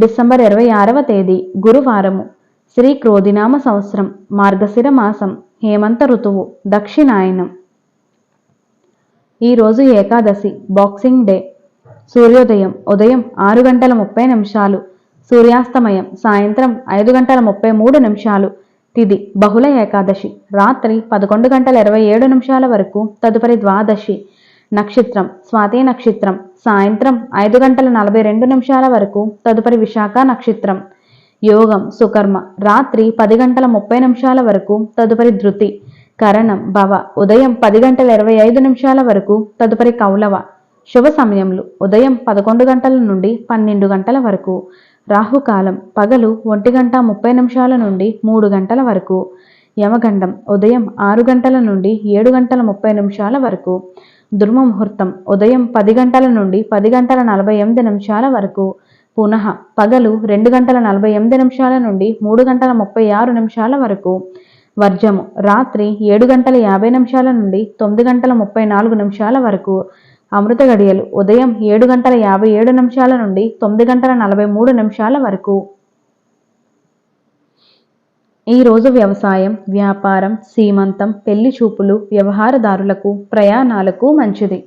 December ఇరవై ఆరవ తేదీ గురువారము. శ్రీ క్రోధినామ సంవత్సరం మార్గశిర మాసం హేమంత ఋతువు దక్షిణాయనం. ఈరోజు ఏకాదశి బాక్సింగ్ డే. సూర్యోదయం ఉదయం ఆరు గంటల ముప్పై నిమిషాలు. సూర్యాస్తమయం సాయంత్రం ఐదు గంటల ముప్పై మూడు నిమిషాలు. తిది బహుళ ఏకాదశి. రాత్రి పదకొండు గంటల ఇరవై ఏడు నిమిషాల వరకు తదుపరి ద్వాదశి. నక్షత్రం స్వాతి నక్షత్రం సాయంత్రం ఐదు గంటల నలభై రెండు నిమిషాల వరకు తదుపరి విశాఖ నక్షత్రం. యోగం సుకర్మ రాత్రి పది గంటల ముప్పై నిమిషాల వరకు తదుపరి ధృతి. కరణం భవ ఉదయం పది గంటల ఇరవై ఐదు నిమిషాల వరకు తదుపరి కౌలవ. శుభ సమయంలో ఉదయం పదకొండు గంటల నుండి పన్నెండు గంటల వరకు. రాహుకాలం పగలు ఒంటి గంట ముప్పై నిమిషాల నుండి మూడు గంటల వరకు. యమగండం ఉదయం ఆరు గంటల నుండి ఏడు గంటల ముప్పై నిమిషాల వరకు. దుర్మముహూర్తం. ఉదయం పది గంటల నుండి పది గంటల నలభై ఎనిమిది నిమిషాల వరకు. పునః పగలు రెండు గంటల నలభై ఎనిమిది నిమిషాల నుండి మూడు గంటల ముప్పై ఆరు నిమిషాల వరకు. వర్జము రాత్రి ఏడు గంటల యాభై నిమిషాల నుండి తొమ్మిది గంటల ముప్పై నాలుగు నిమిషాల వరకు. అమృత గడియలు ఉదయం ఏడు గంటల యాభై ఏడు నిమిషాల నుండి తొమ్మిది గంటల నలభై మూడు నిమిషాల వరకు. ఈరోజు వ్యవసాయం వ్యాపారం సీమంతం పెళ్ళి చూపులు వ్యవహారదారులకు ప్రయాణాలకు మంచిది.